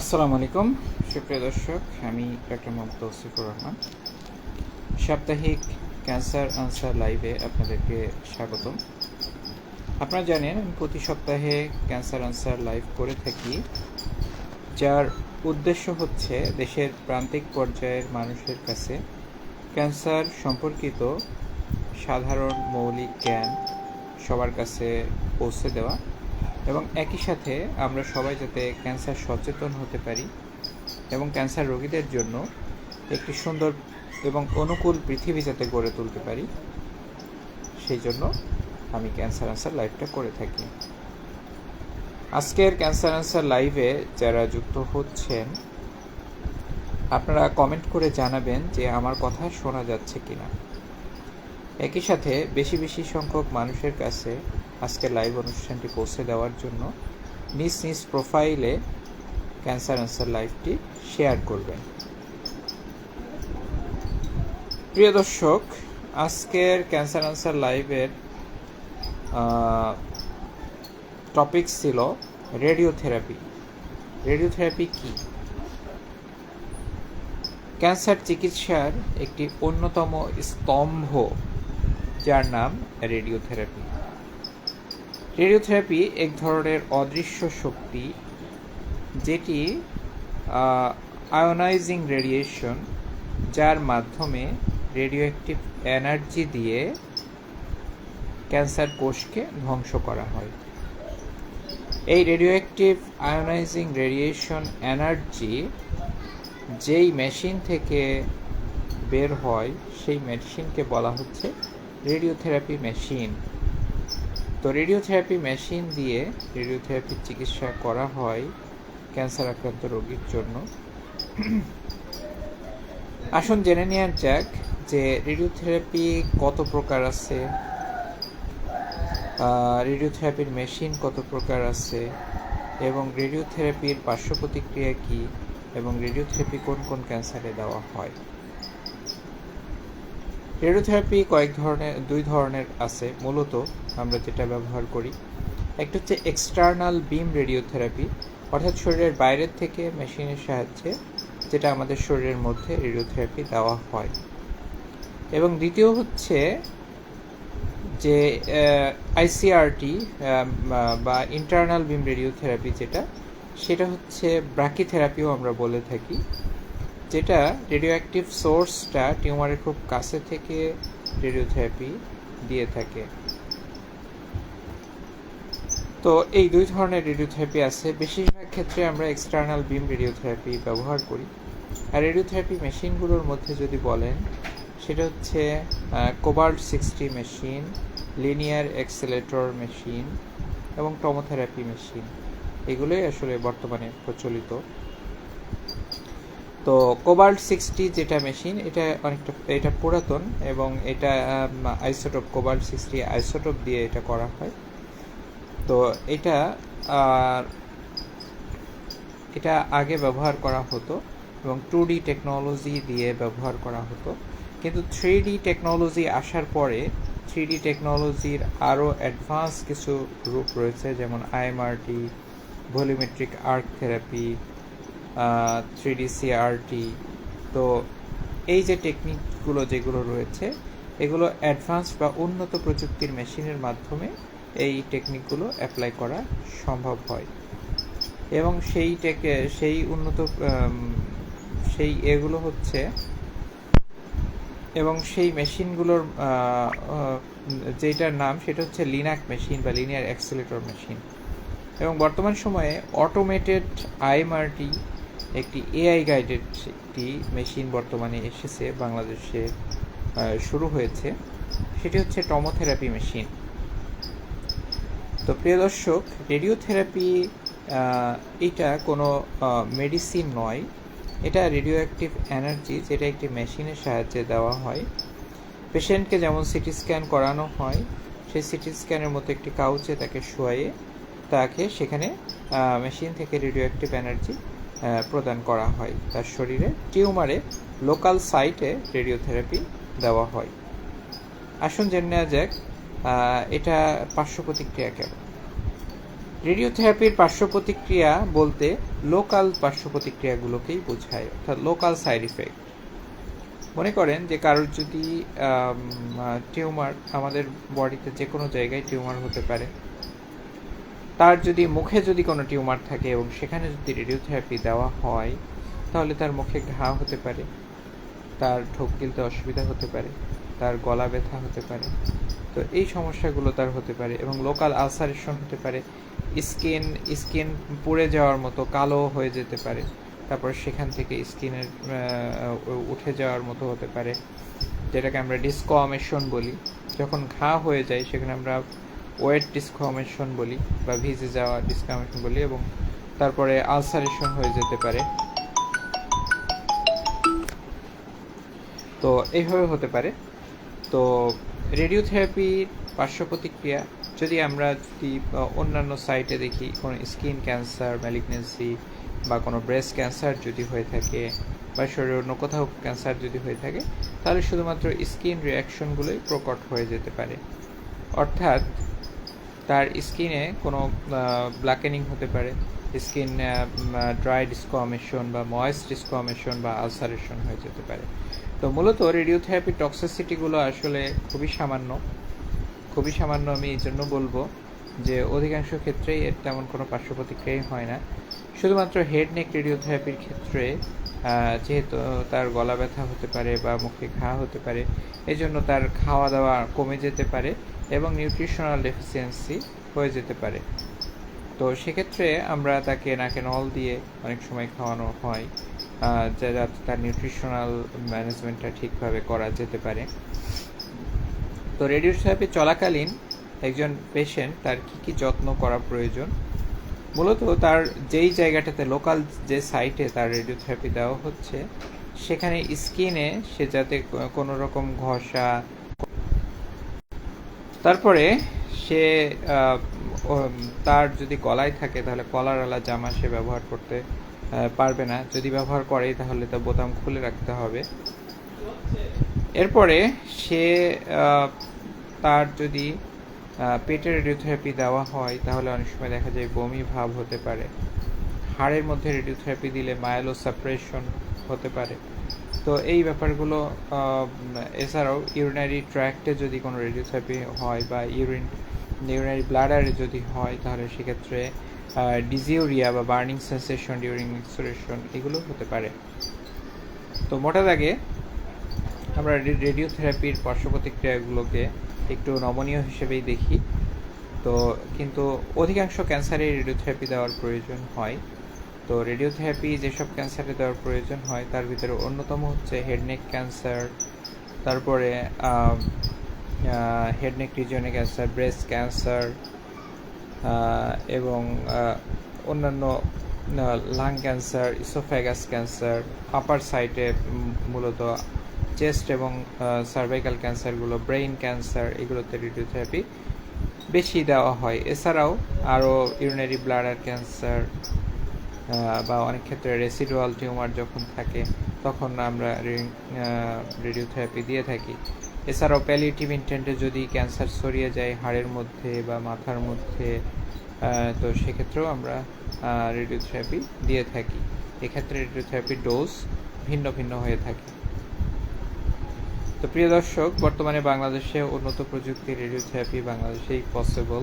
আসসালামু আলাইকুম। সুপ্রিয় দর্শক, আমি ডক্টর মোহাম্মদ তৌসিফুর রহমান। সাপ্তাহিক ক্যান্সার আনসার লাইভে আপনাদেরকে স্বাগতম। আপনারা জানেন, আমি প্রতি সপ্তাহে ক্যান্সার আনসার লাইভ করে থাকি। যার উদ্দেশ্য হচ্ছে দেশের প্রান্তিক পর্যায়ের মানুষের কাছে ক্যান্সার সম্পর্কিত সাধারণ মৌলিক জ্ঞান সবার কাছে পৌঁছে দেওয়া। এবং একই সাথে আমরা সবাই যাতে ক্যান্সার সচেতন হতে পারি এবং ক্যান্সার রোগীদের জন্য একটি সুন্দর এবং অনুকূল পৃথিবী যাতে গড়ে তুলতে পারি, সেই জন্য আমি ক্যান্সার আনসার লাইভটা করে থাকি। আজকের ক্যান্সার আনসার লাইভে যারা যুক্ত হচ্ছেন, আপনারা কমেন্ট করে জানাবেন যে আমার কথা শোনা যাচ্ছে কিনা। একই সাথে বেশি বেশি সংখ্যক মানুষের কাছে আজকের লাইভ অনুষ্ঠানটি পৌঁছে দেওয়ার জন্য নিজ নিজ প্রোফাইলে ক্যান্সার আনসার লাইভটি শেয়ার করবেন। প্রিয় দর্শক, আজকের ক্যান্সার আনসার লাইভের টপিক ছিল রেডিওথেরাপি রেডিওথেরাপি কি? ক্যান্সার চিকিৎসার একটি অন্যতম স্তম্ভ, যার নাম রেডিওথেরাপি রেডিওথেরাপি এক ধরনের অদৃশ্য শক্তি যেটি আয়োনাইজিং রেডিয়েশন, যার মাধ্যমে রেডিওঅ্যাক্টিভ এনার্জি দিয়ে ক্যান্সার কোষকে ধ্বংস করা হয়। এই রেডিওঅ্যাক্টিভ আয়োনাইজিং রেডিয়েশন এনার্জি যেই মেশিন থেকে বের হয়, সেই মেশিনকে বলা হচ্ছে রেডিওথেরাপি মেশিন। তো রেডিওথেরাপি মেশিন দিয়ে রেডিওথেরাপির চিকিৎসা করা হয় ক্যান্সার আক্রান্ত রোগীর জন্য। আসুন জেনে নেওয়া যাক যে রেডিওথেরাপি কত প্রকার আছে রেডিওথেরাপির মেশিন কত প্রকার আছে, এবং রেডিওথেরাপির পার্শ্ব প্রতিক্রিয়া কী, এবং রেডিওথেরাপি কোন কোন ক্যান্সারে দেওয়া হয়। রেডিওথেরাপি কয়েক ধরনের, দুই ধরনের আছে। মূলত আমরা যেটা ব্যবহার করি, একটা হচ্ছে এক্সটার্নাল বিম রেডিওথেরাপি অর্থাৎ শরীরের বাইরের থেকে মেশিনের সাহায্যে, যেটা আমাদের শরীরের মধ্যে রেডিওথেরাপি দেওয়া হয়। এবং দ্বিতীয় হচ্ছে যে আইসিআরটি বা ইন্টারনাল বিম রেডিওথেরাপি যেটা, সেটা হচ্ছে ব্রাকিথেরাপিও আমরা বলে থাকি। যেটা রেডিও অ্যাক্টিভ সোর্সটা টিউমারের খুব কাছে থেকে রেডিওথেরাপি দিয়ে থাকে। তো এই দুই ধরনের রেডিওথেরাপি আছে। বেশিরভাগ ক্ষেত্রে আমরা এক্সটার্নাল বিম রেডিওথেরাপি ব্যবহার করি। আর রেডিওথেরাপি মেশিনগুলোর মধ্যে যদি বলেন, সেটা হচ্ছে cobalt sixty machine linear accelerator machine এবং টমোথেরাপি মেশিন এগুলোই আসলে বর্তমানে প্রচলিত। তো কোবাল্ট সিক্সটি যেটা মেশিন এটা অনেকটা, এটা পুরাতন এবং এটা আইসোটোপ কোবাল্ট সিক্সটি আইসোটোপ দিয়ে এটা করা হয়। তো এটা এটা আগে ব্যবহার করা হতো এবং টু ডি টেকনোলজি দিয়ে ব্যবহার করা হতো। কিন্তু থ্রি ডি টেকনোলজি আসার পরে থ্রি ডি টেকনোলজির আরও অ্যাডভান্স কিছু রূপ রয়েছে, যেমন IMRT volumetric arc therapy three D CRT তো এই যে টেকনিকগুলো যেগুলো রয়েছে, এগুলো অ্যাডভান্স বা উন্নত প্রযুক্তির মেশিনের মাধ্যমে এই টেকনিকগুলো অ্যাপ্লাই করা সম্ভব হয়। এবং সেই টেকে সেই উন্নত সেই এগুলো হচ্ছে এবং সেই মেশিনগুলোর যেটার নাম সেটা হচ্ছে লিনাক মেশিন বা লিনিয়ার অ্যাক্সেলেটর মেশিন এবং বর্তমান সময়ে অটোমেটেড আইএমআরটি একটি এআই গাইডেড একটি মেশিন বর্তমানে এসেছে, বাংলাদেশে শুরু হয়েছে। সেটি হচ্ছে টমোথেরাপি মেশিন তো প্রিয় দর্শক রেডিওথেরাপি এটা কোনো মেডিসিন নয়। এটা রেডিও অ্যাক্টিভ এনার্জি যেটা একটি মেশিনের সাহায্যে দেওয়া হয়। পেশেন্টকে যেমন সিটি স্ক্যান করানো হয়, সেই সিটি স্ক্যানের মতো একটি কাউচে তাকে শোয়াইয়ে তাকে সেখানে মেশিন থেকে রেডিও অ্যাক্টিভ এনার্জি প্রদান করা হয়। তার শরীরে টিউমারে লোকাল সাইটে রেডিওথেরাপি দেওয়া হয়। আসুন জেনে নেওয়া যাক এটা পার্শ্ব প্রতিক্রিয়া কেমন রেডিওথেরাপির পার্শ্ব প্রতিক্রিয়া বলতে লোকাল পার্শ্ব প্রতিক্রিয়াগুলোকেই বোঝায়, অর্থাৎ লোকাল সাইড ইফেক্ট। মনে করেন যে কারোর যদি টিউমার, আমাদের বডিতে যে কোনো জায়গায় টিউমার হতে পারে তার যদি মুখে যদি কোনো টিউমার থাকে এবং সেখানে যদি রেডিওথেরাপি দেওয়া হয়, তাহলে তার মুখে ঘা হতে পারে, তার ঢোক গিলতে অসুবিধা হতে পারে, তার গলা ব্যথা হতে পারে। তো এই সমস্যাগুলো তার হতে পারে এবং লোকাল আলসারেশন হতে পারে স্কিন স্কিন পুড়ে যাওয়ার মতো, কালো হয়ে যেতে পারে, তারপর সেখান থেকে স্কিনের উঠে যাওয়ার মতো হতে পারে, যেটাকে আমরা ডিসকোয়ামেশন বলি। যখন ঘা হয়ে যায়, সেখানে আমরা ওয়েট ডিসকোয়ামেশন বলি বা ভিজে যাওয়া ডিসকোয়ামেশন বলি এবং তারপরে আলসারেশন হয়ে যেতে পারে। তো এইভাবে হতে পারে। তো রেডিওথেরাপির পার্শ্ব প্রতিক্রিয়া যদি আমরা যদি অন্যান্য সাইটে দেখি, কোনো স্কিন ক্যান্সার, ম্যালিগনেন্সি বা কোনো ব্রেস্ট ক্যান্সার যদি হয়ে থাকে বা শরীরের অন্য কোথাও ক্যান্সার যদি হয়ে থাকে, তাহলে শুধুমাত্র স্কিন রিয়াকশনগুলোই প্রকট হয়ে যেতে পারে। অর্থাৎ তার স্কিনে কোনো ব্ল্যাকেনিং হতে পারে। স্কিন ড্রাই ডিসকমেশন বা ময়েস্ট ডিসকমেশন বা আলসারেশন হয়ে যেতে পারে। তো মূলত রেডিওথেরাপি টক্সিসিটিগুলো আসলে খুবই সামান্য। খুবই সামান্য আমি এই জন্য বলব যে অধিকাংশ ক্ষেত্রেই এর তেমন কোনো পার্শ্ব প্রতিক্রিয়াই হয় না। শুধুমাত্র হেড নেক রেডিওথেরাপির ক্ষেত্রে যেহেতু তার গলা ব্যথা হতে পারে বা মুখে ঘা হতে পারে এই জন্য তার খাওয়া দাওয়া কমে যেতে পারে। এবং নিউট্রিশনাল ডেফিসিয়েন্সি হয়ে যেতে পারে। তো সেক্ষেত্রে আমরা তাকে নাকে নল দিয়ে অনেক সময় খাওয়ানো হয় যাতে তার নিউট্রিশনাল ম্যানেজমেন্টটা ঠিকভাবে করা যেতে পারে। তো রেডিওথেরাপি চলাকালীন একজন পেশেন্ট তার কী কী যত্ন করা প্রয়োজন? মূলত তার যেই জায়গাটাতে লোকাল যে সাইটে তার রেডিওথেরাপি দেওয়া হচ্ছে, সেখানে স্কিনে সে যাতে কোনো রকম ঘষা তারপরে সে তার যদি গলায় থাকে, তাহলে কলারওয়ালা জামা সে ব্যবহার করতে পারবে না। যদি ব্যবহার করে তাহলে তা বোতাম খুলে রাখতে হবে। এরপরে সে তার যদি পেটের রেডিওথেরাপি দেওয়া হয়, তাহলে অনেক সময় দেখা যায় বমি ভাব হতে পারে। হাড়ের মধ্যে রেডিওথেরাপি দিলে মায়ালো সাপ্রেশন হতে পারে। তো এই ব্যাপারগুলো এছাড়াও ইউরিনারি ট্র্যাক্টে যদি কোনো রেডিওথেরাপি হয় বা ইউরিন ইউরিনারি ব্লাডারে যদি হয়, তাহলে সেক্ষেত্রে ডিজিউরিয়া বা বার্নিং সেন্সেশন ডিউরিং মেক্সুরেশন এগুলো হতে পারে। তো মোটা দাগে আমরা রেডিওথেরাপির পার্শ্ব প্রতিক্রিয়াগুলোকে একটু নমনীয় হিসেবেই দেখি। তো কিন্তু অধিকাংশ ক্যান্সারে রেডিওথেরাপি দেওয়ার প্রয়োজন হয়। তো রেডিওথেরাপি যেসব ক্যান্সারে দেওয়ার প্রয়োজন হয়, তার ভিতরে অন্যতম হচ্ছে হেডনেক ক্যান্সার তারপরে হেডনেক রিজনে ক্যান্সার ব্রেস্ট ক্যান্সার এবং অন্যান্য lung cancer oesophagus cancer upper সাইটে মূলত চেস্ট এবং সার্ভাইকাল ক্যান্সারগুলো ব্রেইন ক্যান্সার এগুলোতে রেডিওথেরাপি বেশি দেওয়া হয়। এছাড়াও আরও ইউরিনারি ব্লাডার ক্যান্সার বা অনেক ক্ষেত্রে রেসিডুয়াল টিউমার যখন থাকে, তখন আমরা রেডিওথেরাপি দিয়ে থাকি। এছাড়াও প্যালিটিভ ইন্টেন্টে যদি ক্যান্সার ছড়িয়ে যায় হাড়ের মধ্যে বা মাথার মধ্যে তো সেক্ষেত্রেও আমরা রেডিওথেরাপি দিয়ে থাকি। এক্ষেত্রে রেডিওথেরাপির ডোজ ভিন্ন ভিন্ন হয়ে থাকে। তো প্রিয় দর্শক, বর্তমানে বাংলাদেশে উন্নত প্রযুক্তির রেডিওথেরাপি বাংলাদেশেই পসিবল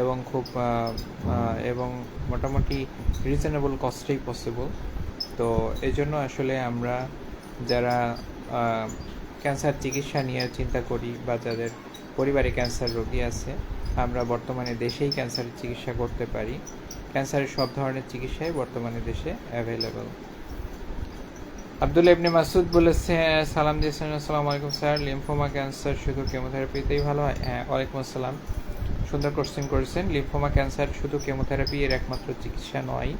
এবং খুব এবং মোটামুটি রিজনেবল কস্টেই পসিবল তো এই জন্য আসলে আমরা যারা ক্যান্সার চিকিৎসা নিয়ে চিন্তা করি বা যাদের পরিবারে ক্যান্সার রোগী আছে, আমরা বর্তমানে দেশেই ক্যান্সারের চিকিৎসা করতে পারি। ক্যান্সারের সব ধরনের চিকিৎসাই বর্তমানে দেশে অ্যাভেলেবল আব্দুল ইবনে মাসুদ বলেছে, সালাম দিয়েছেন, আসসালামু আলাইকুম স্যার। লিম্ফোমা ক্যান্সার শুধু কেমোথেরাপিতেই ভালো হয়? হ্যাঁ ওয়ালাইকুম আসসালাম। সুন্দর কোশ্চেন করেছেন। লিম্ফোমা ক্যান্সার শুধু কেমোথেরাপি এর একমাত্র চিকিৎসা নয়।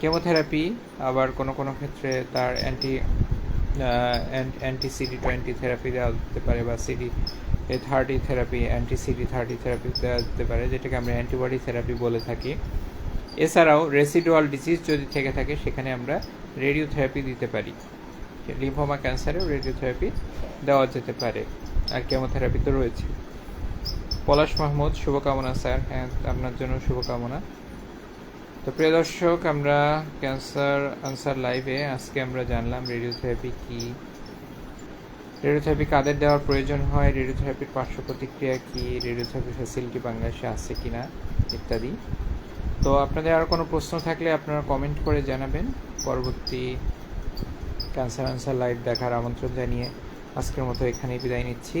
কেমোথেরাপি আবার কোনো কোনো ক্ষেত্রে তার anti anti CD twenty therapy দেওয়া যেতে পারে বা CD thirty therapy anti CD thirty therapy দেওয়া যেতে পারে, যেটাকে আমরা অ্যান্টিবডি থেরাপি বলে থাকি। এছাড়াও রেসিডুয়াল ডিজিজ যদি থেকে থাকে, সেখানে আমরা রেডিওথেরাপি দিতে পারি। লিম্ফোমা ক্যান্সারেও রেডিওথেরাপি দেওয়া যেতে পারে। আর কেমোথেরাপি তো রয়েছে। পলাশ মাহমুদ, শুভকামনা স্যার হ্যাঁ আপনার জন্য শুভকামনা। তো প্রিয় দর্শক, আমরা ক্যান্সার আনসার লাইভে আজকে আমরা জানলাম রেডিওথেরাপি কি। রেডিওথেরাপি কাদের দেওয়ার প্রয়োজন হয়, রেডিওথেরাপির পার্শ্ব প্রতিক্রিয়া কি, রেডিওথেরাপি ফ্যাসিলিটি বাংলাদেশে আছে কি না ইত্যাদি। তো আপনাদের আর কোনো প্রশ্ন থাকলে আপনারা কমেন্ট করে জানাবেন। পরবর্তী ক্যান্সার আনসার লাইভ দেখার আমন্ত্রণ জানিয়ে আজকের মতো এখানেই বিদায় নিচ্ছি।